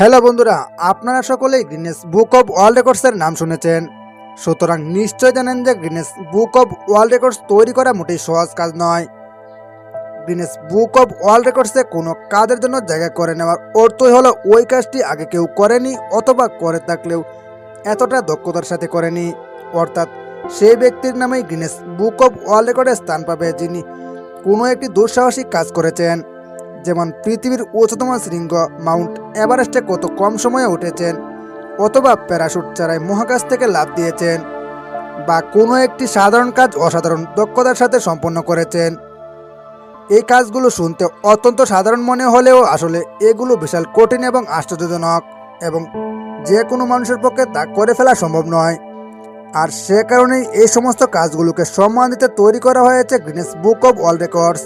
Hello বন্ধুরা, আপনারা সকলেই গ্রিনেস বুক অফ ওয়ার্ল্ড রেকর্ডসের নাম শুনেছেন। সুতরাং নিশ্চয় জানেন যে Guinness book of world records তৈরি করা মোটেই সহজ কাজ নয়। গ্রিনেস বুক অফ ওয়ার্ল্ড রেকর্ডসে কোনো কাজের জন্য জায়গা করে নেওয়ার অর্থই হলো ওই কাজটি আগে কেউ করেনি অথবা করে থাকলেও এতটা দক্ষতার সাথে করেনি। অর্থাৎ সেই ব্যক্তির নামেই গ্রিনেস বুক অফ ওয়ার্ল্ড রেকর্ডে স্থান পাবে যিনি কোনো একটি দুঃসাহসিক কাজ করেছেন। যেমন পৃথিবীর উচ্চতম শৃঙ্গ মাউন্ট এভারেস্টে কত কম সময়ে উঠেছেন, অথবা প্যারাশুট ছাড়াই মহাকাশ থেকে লাভ দিয়েছেন, বা কোনো একটি সাধারণ কাজ অসাধারণ দক্ষতার সাথে সম্পন্ন করেছেন। এই কাজগুলো শুনতে অত্যন্ত সাধারণ মনে হলেও আসলে এগুলো বিশাল কঠিন এবং আশ্চর্যজনক, এবং যে কোনো মানুষের পক্ষে তা করে ফেলা সম্ভব নয়। আর সে কারণেই এই সমস্ত কাজগুলোকে সম্মান দিতে তৈরি করা হয়েছে Guinness book of world records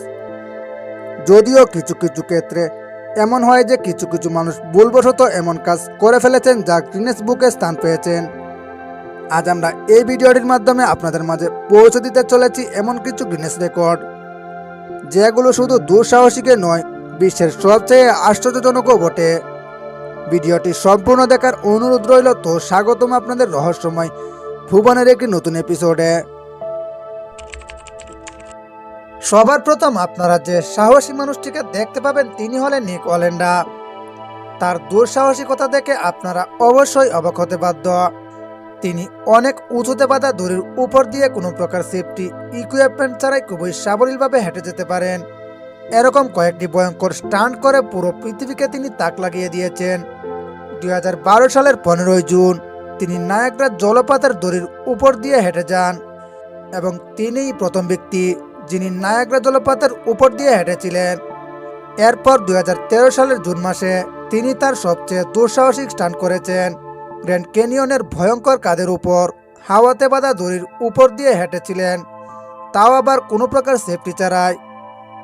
যদিও কিছু কিছু ক্ষেত্রে এমন হয় যে কিছু কিছু মানুষ ভুলবশত এমন কাজ করে ফেলেছেন যা গ্রিনেস বুকে স্থান পেয়েছেন। আজ আমরা এই ভিডিওটির মাধ্যমে আপনাদের মাঝে পৌঁছে দিতে চলেছি এমন কিছু গ্রিনেস রেকর্ড যেগুলো শুধু দুঃসাহসিকে নয়, বিশ্বের সবচেয়ে আশ্চর্যজনকও বটে। ভিডিওটি সম্পূর্ণ দেখার অনুরোধ রইল, তো স্বাগতম আপনাদের রহস্যময় ভুবনের একটি নতুন এপিসোডে সবার প্রথম আপনারা যে সাহসী মানুষটিকে দেখতে পাবেন তিনি হলেন নিক ওয়ালেন্ডা। তার দুঃসাহসিকতা দেখে আপনারা অবশ্যই অবাক হতে বাধ্য। তিনি অনেক উঁচুতে বাঁধা দড়ির উপর দিয়ে কোনো প্রকার সেফটি ইকুইপমেন্ট ছাড়াই খুবই সাবলীলভাবে হেঁটে যেতে পারেন। এরকম কয়েকটি ভয়ঙ্কর স্টান্ট করে পুরো পৃথিবীকে তিনি তাক লাগিয়ে দিয়েছেন। দুই হাজার বারো সালের পনেরোই জুন তিনি নায়াগ্রা জলপাতের দড়ির উপর দিয়ে হেঁটে যান এবং তিনিই প্রথম ব্যক্তি যিনি নায়াগ্রা জলপাতের উপর দিয়ে হেঁটেছিলেন। এরপর দুই হাজার তেরো সালের জুন মাসে তিনি তার সবচেয়ে দুঃসাহসিক স্টান করেছেন গ্র্যান্ড ক্যানিয়নের ভয়ঙ্কর কাদের উপর। হাওয়াতে বাঁধা দড়ির উপর দিয়ে হেঁটেছিলেন, তাও আবার কোনো প্রকার সেফটি ছাড়াই।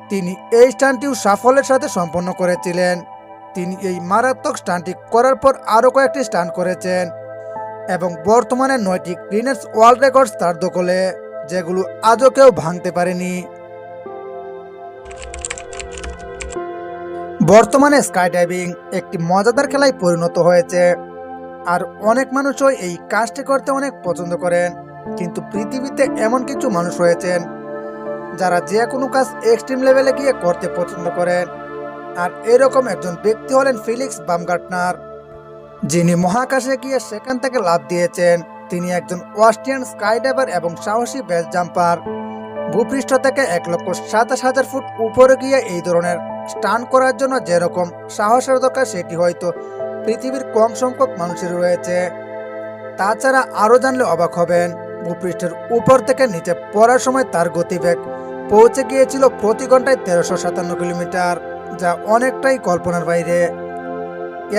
তিনি এই স্টান্টটিও সাফল্যের সাথে সম্পন্ন করেছিলেন। তিনি এই মারাত্মক স্টানটি করার পর আরও কয়েকটি স্টান করেছেন এবং বর্তমানে নয়টি গ্রিনেস ওয়ার্ল্ড রেকর্ডস তার দখলে। যেগুলো আজও কেউ ভাঙতে পারেনি। বর্তমানে স্কাই ডাইভিং একটি মজাদার খেলায় পরিণত হয়েছে, আর অনেক মানুষও এই কাজটি করতে অনেক পছন্দ করেন, কিন্তু পৃথিবীতে এমন কিছু মানুষ রয়েছেন, যারা যে কোনো কাজ এক্সট্রিম লেভেলে গিয়ে করতে পছন্দ করেন। আর এরকম একজন ব্যক্তি হলেন ফিলিক্স বামগার্টনার, যিনি মহাকাশে গিয়ে সেখান থেকে লাভ দিয়েছেন। তিনি একজন অস্ট্রিয়ান স্কাইডাইভার এবং সাহসী বেস জাম্পার। ভূপৃষ্ঠ থেকে এক লক্ষ সাতাশ হাজার ফুট উপরে গিয়ে এই ধরনের স্টান করার জন্য যেরকম সাহসের দরকার, সেটি হয়তো পৃথিবীর কম সংখ্যক মানুষের রয়েছে। তাছাড়া আরও জানলে অবাক হবেন, ভূপৃষ্ঠের উপর থেকে নিচে পড়ার সময় তার গতিবেগ পৌঁছে গিয়েছিল প্রতি ঘন্টায় তেরোশো সাতান্ন কিলোমিটার, যা অনেকটাই কল্পনার বাইরে।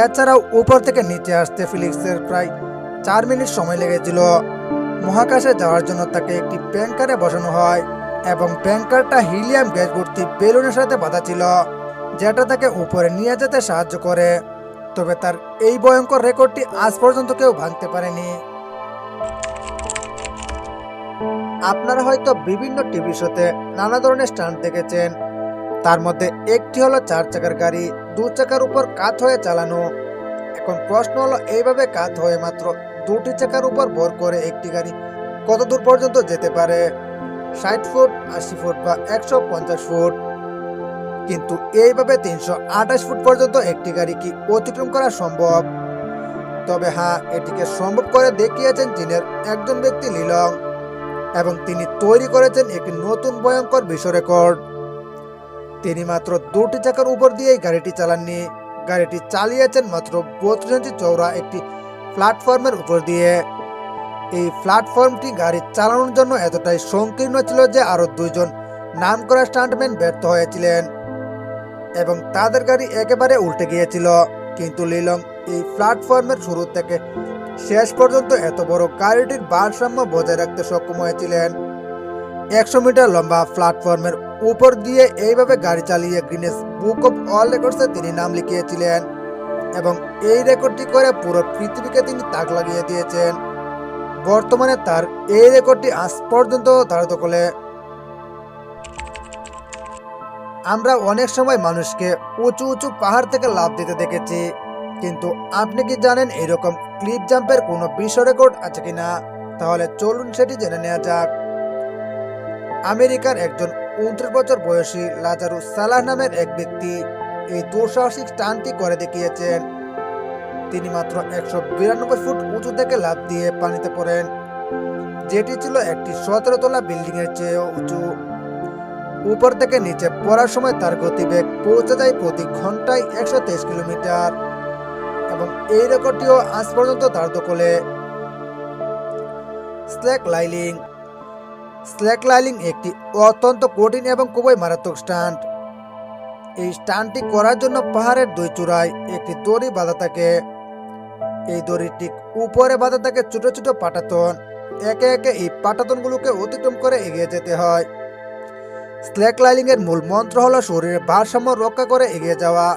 এছাড়াও উপর থেকে নিচে আসতে ফিলিক্সের প্রায় চার মিনিট সময় লেগেছিল। মহাকাশে যাওয়ার জন্য তাকে একটি ব্যাংকারে বসানো হয় এবং ব্যাংকারটা হিলিয়াম গ্যাস ভর্তি বেলুনের সাথে বাঁধা ছিল, যেটা তাকে উপরে নিয়ে যেতে সাহায্য করে। তবে তার এই ভয়ঙ্কর রেকর্ডটি আজ পর্যন্ত কেউ ভাঙতে পারেনি। আপনারা হয়তো বিভিন্ন টিভি শোতে নানা ধরনের স্টান্ট দেখেছেন। তার মধ্যে একটি হলো চার চাকার গাড়ি, দু চাকার উপর কাত হয়ে চালানো। এখন প্রশ্ন হলো, এইভাবে কাত হয়ে মাত্র দুটি চাকার উপর ভর করে একটি গাড়ি কত দূর পর্যন্ত যেতে পারে? ষাট ফুট, আশি ফুট বা একশো পঞ্চাশ ফুট। কিন্তু এইভাবে তিনশো আঠাশ ফুট পর্যন্ত একটি গাড়ি কি অতিক্রম করা সম্ভব? তবে হ্যাঁ এটিকে সম্ভব করে দেখিয়েছেন চীনের একজন ব্যক্তি লিলং এবং তিনি তৈরি করেছেন একটি নতুন ভয়ঙ্কর বিশ্ব রেকর্ড তিনি মাত্র দুটি চাকার উপর দিয়েই গাড়িটি চালাননি। গাড়িটি চালিয়েছেন মাত্র বত্রিশ ইঞ্চি চৌড়া একটি প্ল্যাটফর্মের উপর দিয়ে। এই প্ল্যাটফর্মটি গাড়ি চালানোর জন্য এতটাই সংকীর্ণ ছিল যে আরও দুইজন নামকরা স্টান্টম্যান ব্যর্থ হয়েছিলেন এবং তাদের গাড়ি একেবারে উল্টে গিয়েছিল। কিন্তু লিলং এই প্ল্যাটফর্মের শুরু থেকে শেষ পর্যন্ত এত বড় গাড়িটির ভারসাম্য বজায় রাখতে সক্ষম হয়েছিলেন। একশো মিটার লম্বা প্ল্যাটফর্মের উপর দিয়ে এইভাবে গাড়ি চালিয়ে গ্রিনেস বুক অফ অল রেকর্ডসে তিনি নাম লিখিয়েছিলেন। এবং এই রেকর্ডটি করে পুরো পৃথিবীকে তিনি তাক লাগিয়ে দিয়েছেন। বর্তমানে তার এই রেকর্ডটি আজ পর্যন্ত তার দখলে আমরা অনেক সময় মানুষকে উঁচু উঁচু পাহাড় থেকে লাভ দিতে দেখেছি, কিন্তু আপনি কি জানেন এরকম ক্লিপ জাম্পের কোনো বিশ্ব রেকর্ড আছে কিনা? তাহলে চলুন সেটি জেনে নেওয়া যাক। আমেরিকার একজন উনত্রিশ বছর বয়সী লাজারু সালাহ নামের এক ব্যক্তি এই দুঃসাহসিক স্টানটি করে দেখিয়েছেন। তিনি মাত্র একশো বিরানব্বই ফুট উঁচু থেকে লাফ দিয়ে পানিতে পড়েন। যেটি ছিল একটি সতেরো তলা বিল্ডিং এর চেয়েও উঁচু। উপর থেকে নিচে পড়ার সময় তার গতিবেগ পৌঁছে যায় প্রতি ঘন্টায় একশো তেইশ কিলোমিটার এবং এই রেকর্ডটিও আজ পর্যন্ত তার দখলে স্ল্যাক লাইলিং। স্ল্যাক লাইলিং একটি অত্যন্ত কঠিন এবং খুবই মারাত্মক স্টান্ট। এই স্টানটি করার জন্য পাহাড়ের দুই চূড়ায় একটি দড়ি বাঁধা থাকে। এই দড়ি ঠিক উপরে বাঁধা থাকে ছোট ছোট পাটাতন। একে একে এই পাটাতনগুলোকে অতিক্রম করে এগিয়ে যেতে হয়। স্ল্যাক লাইলিং এর মূল মন্ত্র হলো শরীরের ভারসাম্য রক্ষা করে এগিয়ে যাওয়া।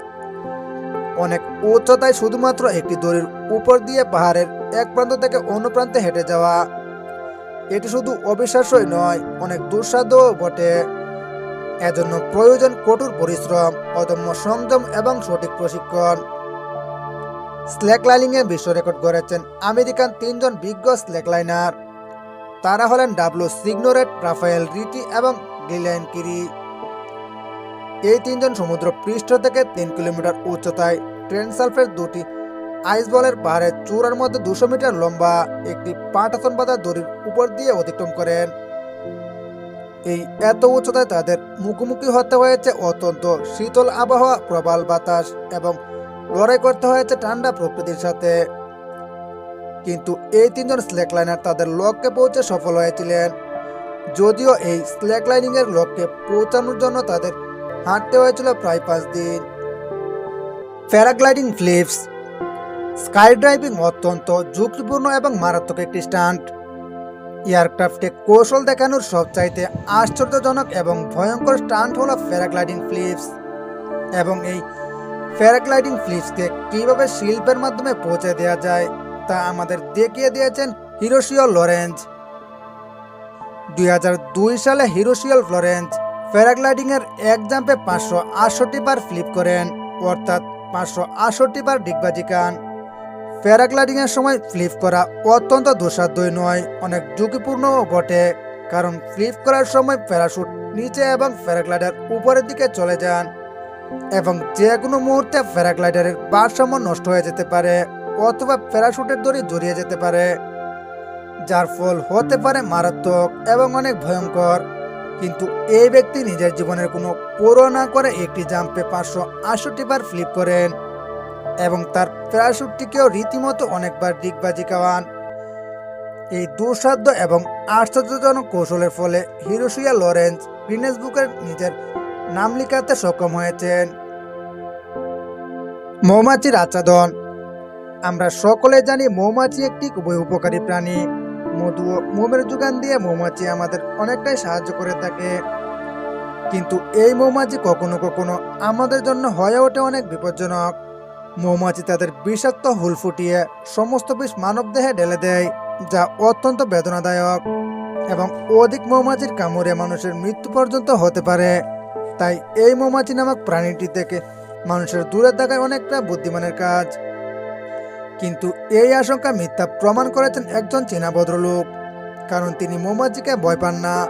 অনেক উচ্চতায় শুধুমাত্র একটি দড়ির উপর দিয়ে পাহাড়ের এক প্রান্ত থেকে অন্য প্রান্তে হেঁটে যাওয়া। এটি শুধু অবিশ্বাস্যই নয়, অনেক দুঃসাধ্যও বটে। এজন্য প্রয়োজন কঠোর পরিশ্রম, অদম্য সংযম এবং সঠিক প্রশিক্ষণ। স্ল্যাক লাইনিংয়ে বিশ্ব রেকর্ড গড়েছেন আমেরিকান তিনজন বিজ্ঞ স্ল্যাক লাইনার তারা হলেন ডাব্লু সিগনোরেট, রাফায়েল রিটি এবং গিলেন কিরি। এই তিনজন সমুদ্র পৃষ্ঠ থেকে তিন কিলোমিটার উচ্চতায় ট্রেনসালফের দুটি আইস বলের পাহাড়ের চূড়ার মধ্যে দুশো মিটার লম্বা একটি পাটাতন বাঁধা দড়ির উপর দিয়ে অতিক্রম করেন। এই এত উচ্চতায় তাদের মুখোমুখি হতে হয়েছে অত্যন্ত শীতল আবহাওয়া, প্রবল বাতাস এবং লড়াই করতে হয়েছে ঠান্ডা প্রকৃতির সাথে। কিন্তু এই তিনজন স্ল্যাক লাইনার তাদের লক্ষ্যে পৌঁছে সফল হয়েছিলেন। যদিও এই স্ল্যাক লাইনিং এর লক্ষ্যে পৌঁছানোর জন্য তাদের হাঁটতে হয়েছিল প্রায় পাঁচ দিন। প্যারাগ্লাইডিং ফ্লিপস স্কাই ড্রাইভিং অত্যন্ত ঝুঁকিপূর্ণ এবং মারাত্মক একটি স্টান্ট। এয়ারক্রাফটে কৌশল দেখানোর সবচাইতে আশ্চর্যজনক এবং ভয়ঙ্কর স্টান্ট হলো প্যারাগ্লাইডিং ফ্লিপস। এবং এই প্যারাগ্লাইডিং ফ্লিপসকে কীভাবে শিল্পের মাধ্যমে পৌঁছে দেওয়া যায় তা আমাদের দেখিয়ে দিয়েছেন হিরোশিও লরেঞ্জ। দুই সালে হিরোশিয়াল ফ্লোরেন্স প্যারাগ্লাইডিং এর এক জাম্পে পাঁচশো আটষট্টি বার ফ্লিপ করেন, অর্থাৎ পাঁচশো আটষট্টি বার ডিগবাজি খান প্যারাগ্লাইডিং এর সময় ফ্লিপ করা অত্যন্ত দুঃসাধ্যই নয়, অনেক ঝুঁকিপূর্ণও বটে। কারণ ফ্লিপ করার সময় প্যারাশুট নিচে এবং প্যারাগ্লাইডার উপরের দিকে চলে যান এবং যে কোনো মুহূর্তে প্যারাগ্লাইডারের ভারসাম্য নষ্ট হয়ে যেতে পারে অথবা প্যারাশুটের দড়ি জড়িয়ে যেতে পারে, যার ফল হতে পারে মারাত্মক এবং অনেক ভয়ঙ্কর। কিন্তু এই ব্যক্তি নিজের জীবনের কোনো পুরো না করে একটি জাম্পে পাঁচশো আটষট্টি বার ফ্লিপ করেন। এবং তার প্যারাশুটটিকেও রীতিমতো অনেকবার ডিগবাজি খাওয়ান। এই দুঃসাধ্য এবং আশ্চর্যজনক কৌশলের ফলে হিরোশিয়া লরেন্স গ্রিনেস বুকের নিজের নাম লিখাতে সক্ষম হয়েছেন। মৌমাছির আচ্ছাদন আমরা সকলে জানি মৌমাছি একটি খুবই উপকারী প্রাণী। মধু ও মোমের যোগান দিয়ে মৌমাছি আমাদের অনেকটাই সাহায্য করে থাকে। কিন্তু এই মৌমাছি কখনো কখনো আমাদের জন্য হয়ে ওঠে অনেক বিপজ্জনক। মৌমাছি তাদের বিষাক্ত হুল ফুটিয়ে সমস্ত বিষ মানবদেহে ঢেলে দেয়, যা অত্যন্ত বেদনাদায়ক। এবং অধিক মৌমাছির কামড়ে মানুষের মৃত্যু পর্যন্ত হতে পারে। তাই এই মৌমাছি নামক প্রাণীটি থেকে মানুষের দূরে থাকায় অনেকটা বুদ্ধিমানের কাজ। কিন্তু এই আশঙ্কা মিথ্যা প্রমাণ করেছেন একজন চীনা ভদ্রলোক। কারণ তিনি মৌমাছিকে ভয় পান না।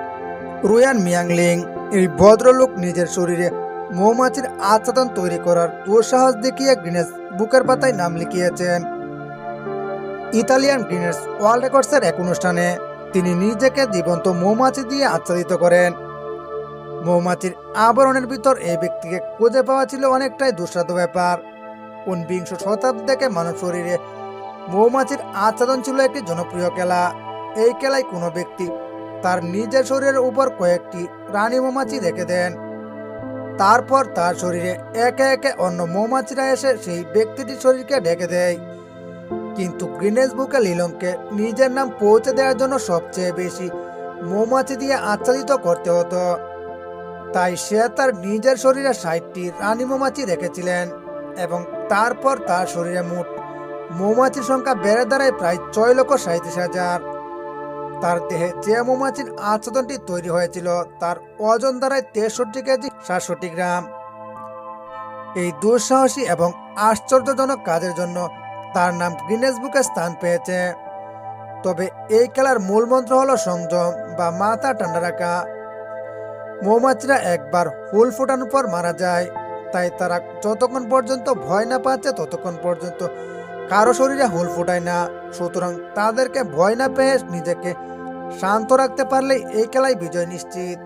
রুয়ান মিয়াংলিং, এই ভদ্রলোক নিজের শরীরে মৌমাছির আচ্ছাদন তৈরি করার দুঃসাহস দেখিয়ে গ্রিনেস বুকের পাতায় নাম লিখিয়েছেন। ইতালিয়ান গ্রিনেস ওয়ার্ল্ড রেকর্ডসের এক অনুষ্ঠানে তিনি নিজেকে জীবন্ত মৌমাছি দিয়ে আচ্ছাদিত করেন। মৌমাছির আবরণের ভিতর এই ব্যক্তিকে খুঁজে পাওয়া ছিল অনেকটাই দুঃসাধ্য ব্যাপার। ঊনবিংশ শতাব্দী থেকে মানব শরীরে মৌমাছির আচ্ছাদন ছিল একটি জনপ্রিয় খেলা। এই খেলায় কোনো ব্যক্তি তার নিজের শরীরের উপর কয়েকটি রানী মৌমাছি রেখে দেন। তারপর তার শরীরে একে একে অন্য মৌমাছিরা এসে সেই ব্যক্তিটির শরীরকে ঢেকে দেয়। কিন্তু গ্রিনেস বুকে লিলংকে নিজের নাম পৌঁছে দেওয়ার জন্য সবচেয়ে বেশি মৌমাছি দিয়ে আচ্ছাদিত করতে হতো। তাই সে তার নিজের শরীরে ষাটটি রানী মৌমাছি রেখেছিলেন এবং তারপর তার শরীরে মোট মৌমাছির সংখ্যা বেড়ে দাঁড়ায় প্রায় ছয় লক্ষ সাঁত্রিশ হাজার। তার দেহে যে মৌমাছির আচ্ছাদনটি তৈরি হয়েছিল, তার ওজন দাঁড়ায় তেষট্টি কেজি সাতষট্টি গ্রাম। এই দুঃসাহসী এবং আশ্চর্যজনক কাজের জন্য তার নাম গিনেস বুকে স্থান পেয়েছে। তবে এই খেলার মূল মন্ত্র হলো সংযম বা মাথা ঠান্ডা রাখা। মৌমাছিরা একবার ফুল ফোটানোর পর মারা যায়, তাই তারা যতক্ষণ পর্যন্ত ভয় না পাচ্ছে ততক্ষণ পর্যন্ত কারও শরীরে হোল ফোটায় না, সুতরাং তাদেরকে ভয় না পেয়ে নিজেকে শান্ত রাখতে পারলে এই খেলায় বিজয় নিশ্চিত।